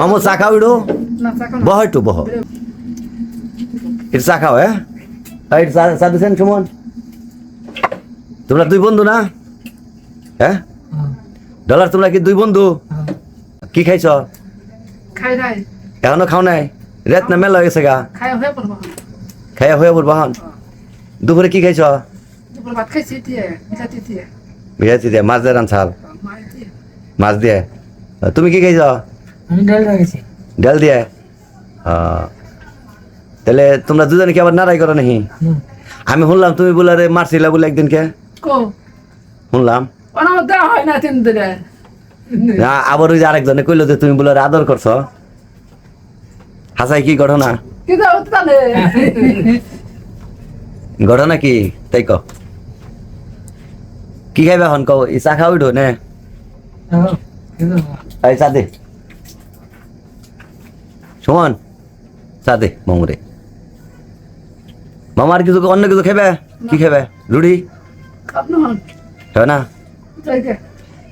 মামু চা খাও ইডো। বহ একটু বহ। এটা চা খাও হ্যাঁ চা দিছেন সুমন? তোমরা দুই বন্ধু না? হ্যাঁ ডলার তোমরা কি দুই বন্ধু? কি খাইছ? এখনও খাও নাই? রেত না মেলা হয়ে গেছে গা? খাইয়া হয়ে পড়বা। হন দুপুরে কি খাইছ? খাইছি দিয়ে মাছ দিয়ে দিয়ে। মাছ দিয়ে। তুমি কি খাইছ? আমি ডাল লাগাইছি ডাল দিয়ে? তাহলে তোমরা দুজনে কি আবার নারাই করো নাকি? আমি শুনলাম তুমি বলে রে মারছিলা বলে একদিনকে। কো? শুনলাম। হয় না তিন দিনে। আবার ওই যে আরেকজনে কইলো যে তুমি বলে ওরে আদর করছ। হাসাই কি ঘটনা? কি ঘটনা কি? তাই ক কি খাইবে এখন? কও ই চা খাও উঠো নে। এই চা দে। সুমন। দে মামুরে। মামার কিছু অন্য কিছু খাবে কি খাবে রুটি? খাবে না?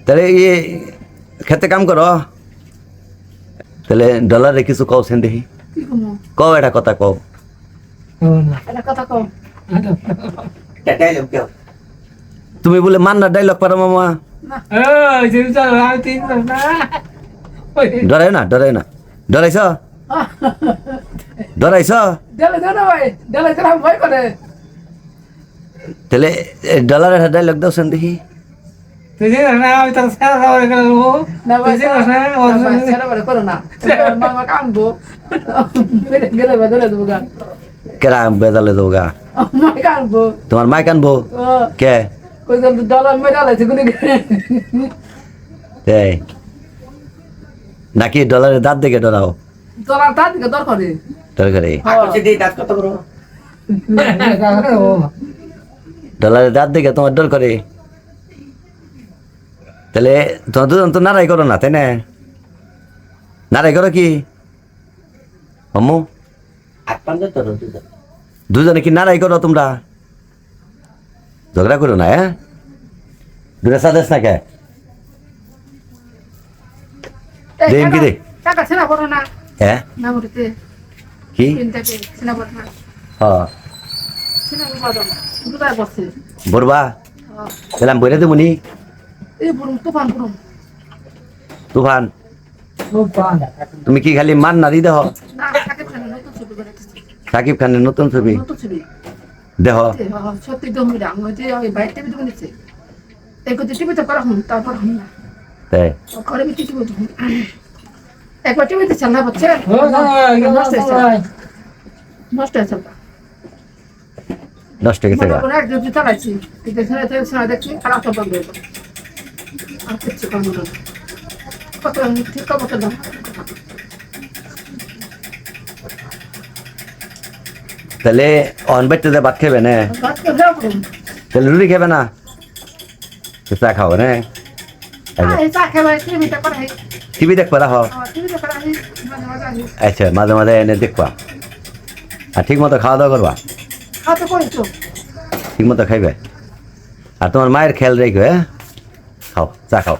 তাহলে ইয়ে খেতে কাম করো। তাহলে ডলারে কিছু কও সেন দেখি কও এটা কথা কও। তুমি বলে মান্নার ডাইলগ পারো মামা। না। ডরাই না। ডরাই না। ডরাইছ? ডরাইছ তাহলে ডলারের ডাইলগ দাও সেন দেখি। তোমার মাইক আনব? ও। কে? ডলার নাকি? ডলারের দাঁত দেখে ডরাও? ডলার দরকারে দরকারে হ্যাঁ দাঁত দেখে তোমার ডর করে। তাহলে তোমার দুজন তো নারাই করো না তাই না? নারাই করো কি? আম্মু দুজনে। কি নারাই করো তোমরা? ঝগড়া করো না হ্যাঁ? দুটা সাদেশ না কে? দেম কি দে? টাকা ছেনা পড়ো না। হ্যাঁ কি? দেবো নি। তুফান তুমি কি খালি মান না দি দেহ? না সাকিব খানের নতুন ছবি দেহ? সত্যি তারপর একবার টিভিতে চাল না পাচ্ছে নষ্ট হয়েছে। নষ্ট হয়েছে নষ্ট হয়ে গেছে। মনে করে এক যদি চালাইছি থেকে দেখছি খারাপ সব বন্ধ হয়ে আর কিচ্ছু করব না। কত ঠিক কত দাম তাহলে অন বাইতে ভাত খাবে না? তাহলে রুটি খাবে না? চা খাও না? টিভি দেখবা হয় আহি আচ্ছা মাঝে মাঝে এনে দেখবা। আর ঠিক মতো খাওয়া দাওয়া করবা ঠিক মতো খাইবে? আর তোমার মায়ের খেয়াল রেখো হ্যাঁ? খাও চা খাও।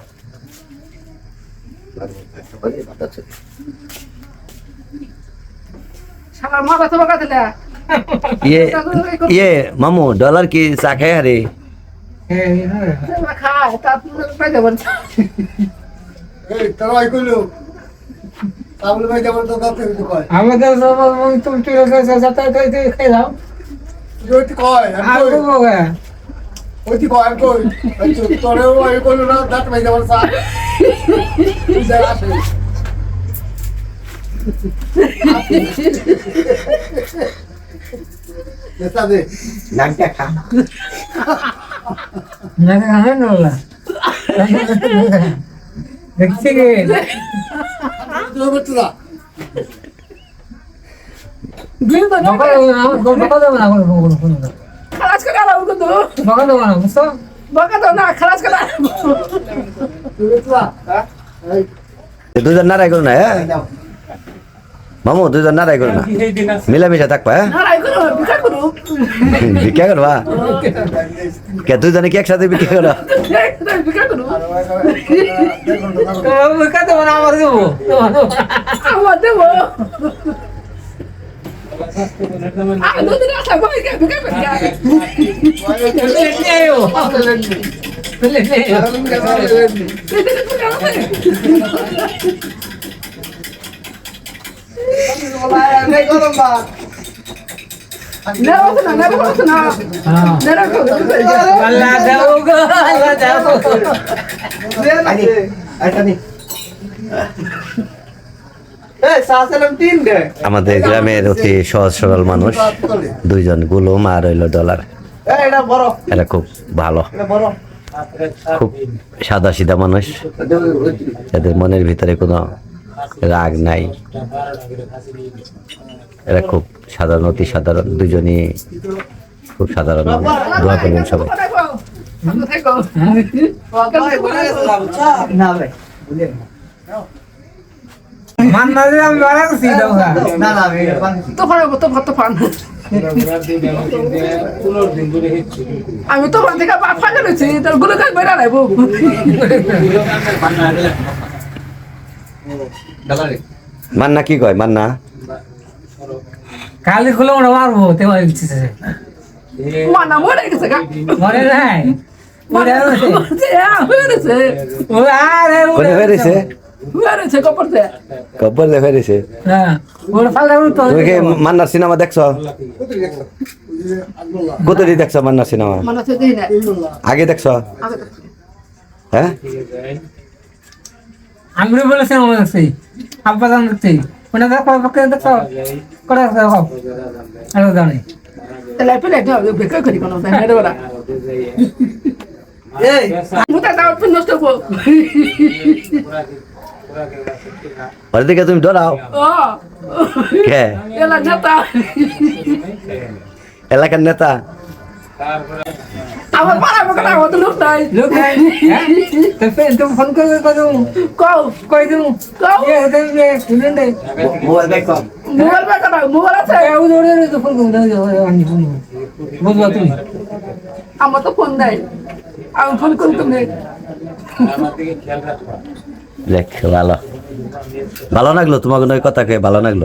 সারা মাথা তো বাঁকা দিলে। ইয়ে ইয়ে মামু ডলার কি চা খায় আরে খায় তার পাই যাবেন এই তারা আই কইলো। তাবলে ভাই যাবার তো কাছে কিছু কয়। আমাদের তুমি খাই দাও ওইটি কয় আমি কই? গে ওইটি কয় কই? তোরেও আই কইলো না দাঁত ভাই যাবার সা যা। আসে নেতা দে নাকটা খা। না খাবে দেবো দেবো না কোনো কোনো কোনো খালাস করে আলাম কিন্তু বকা দেবো না। বুঝছ বাঁকা দাও না খালাস করে এই দুজন নারাই করো না হ্যাঁ? মামু দুজন নারাই করো। না মিলামিশা থাকবা হ্যাঁ নারাই করো বিকা করো ভিক্ষা করবা কে দুজনে কি একসাথে ভিক্ষা করো বিকা করো আমাদের গ্রামের অতি সহজ সরল মানুষ। দুইজন গুলুম আর হইল ডলার। এটা খুব ভালো। খুব সাদা সিধা মানুষ। এদের মনের ভিতরে কোনো রাগ নাই। এরা খুব সাধারণ অতি সাধারণ। দুজনই খুব সাধারণ দোয়া করবেন সবাই। আমি তো ফাঁকা রয়েছি তারগুলো বেড়া নাই বউ। মান্না কি কয় মান্না? কালি খুলে ওরা মারবো তে দিচ্ছে মানা মরে গেছে গা। মরে নাই ও আরে হ্যাঁ কি মান্নার সিনেমা দেখছ? কতটি দেখছ মান্নার সিনেমা? আগে দেখছ? হ্যাঁ? আমি বলেছি আমার দেখছি আব্বা জান দেখছি ওটা দেখো পক্ষে দেখো করে দেখো। আরও জানি। তাহলে পেলে বেকার করি কোনো হেরে ওরা মুতা দাও পিন নষ্ট করব। ওর দিকে তুমি ডরাও কে? এলা নেতা। এলাকার নেতা। আমার পাড়া বকরা হতো লোক নাই। লোক নাই? হ্যাঁ? তো তুমি ফোন করে কই কও। কই দিও কও। ইয়ে হতে বে দে মোবাইল দেখো মোবাইল বেকরা মোবাইল আছে? এ ও দৌড়ে তো ফোন করে দাও আমি ফোন বুঝবা তুমি? আমার তো ফোন নাই। আমি ফোন করি তুমি? দেখ ভালো। ভালো লাগল? তোমাকে কথা কে ভালো লাগল?